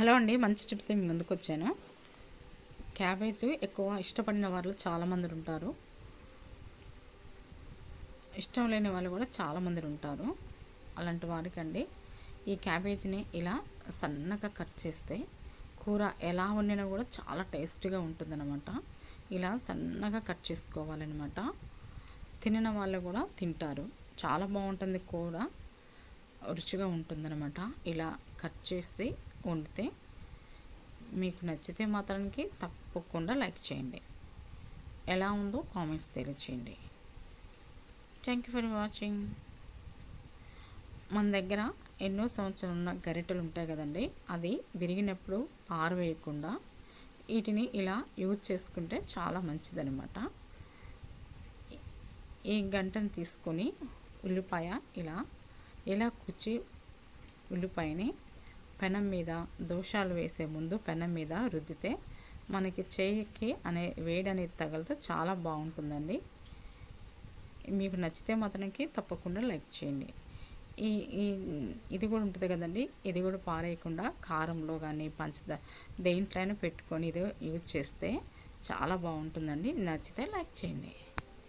Hello అండి మంచి చెప్తే మీ ముందుకు వచ్చాను. క్యాబేజ్ ఎక్కువ ఇష్టపడిన వాళ్ళు చాలామంది ఉంటారు. ఇష్టం లేని వాళ్ళు కూడా చాలామంది ఉంటారు. అలాంటి వారికండి ఈ క్యాబేజీని ఇలా సన్నగా కట్ చేస్తే కూర ఎలా వండినా కూడా చాలా టేస్ట్గా ఉంటుందన్నమాట. ఇలా సన్నగా కట్ చేసుకోవాలన్నమాట. తినిన వాళ్ళు కూడా తింటారు. చాలా బాగుంటుంది కూర. రుచిగా ఉంటుందన్నమాట. ఇలా కట్ చేసి వండితే మీకు నచ్చితే మాత్రానికి తప్పకుండా లైక్ చేయండి. ఎలా ఉందో కామెంట్స్ తెలియచేయండి. థ్యాంక్ యూ ఫర్ వాచింగ్ మన దగ్గర ఎన్నో సంవత్సరాలు ఉన్న గరిటెలు ఉంటాయి కదండి. అది విరిగినప్పుడు పారవేయకుండా వీటిని ఇలా యూజ్ చేసుకుంటే చాలా మంచిదనమాట ఈ గంటను తీసుకొని ఉల్లిపాయ ఇలా ఇలా కుచ్చి ఉల్లిపాయని పెనం మీద దోషాలు వేసే ముందు పెనం మీద రుద్దితే మనకి చేయికి అనే వేడి అనేది తగిలితే చాలా బాగుంటుందండి. మీకు నచ్చితే మాత్రానికి తప్పకుండా లైక్ చేయండి. ఈ ఈ ఇది కూడా ఉంటుంది కదండి. ఇది కూడా పారేయకుండా కారంలో కానీ పంచదార దేంట్లైనా పెట్టుకొని ఇది యూజ్ చేస్తే చాలా బాగుంటుందండి. నచ్చితే లైక్ చేయండి.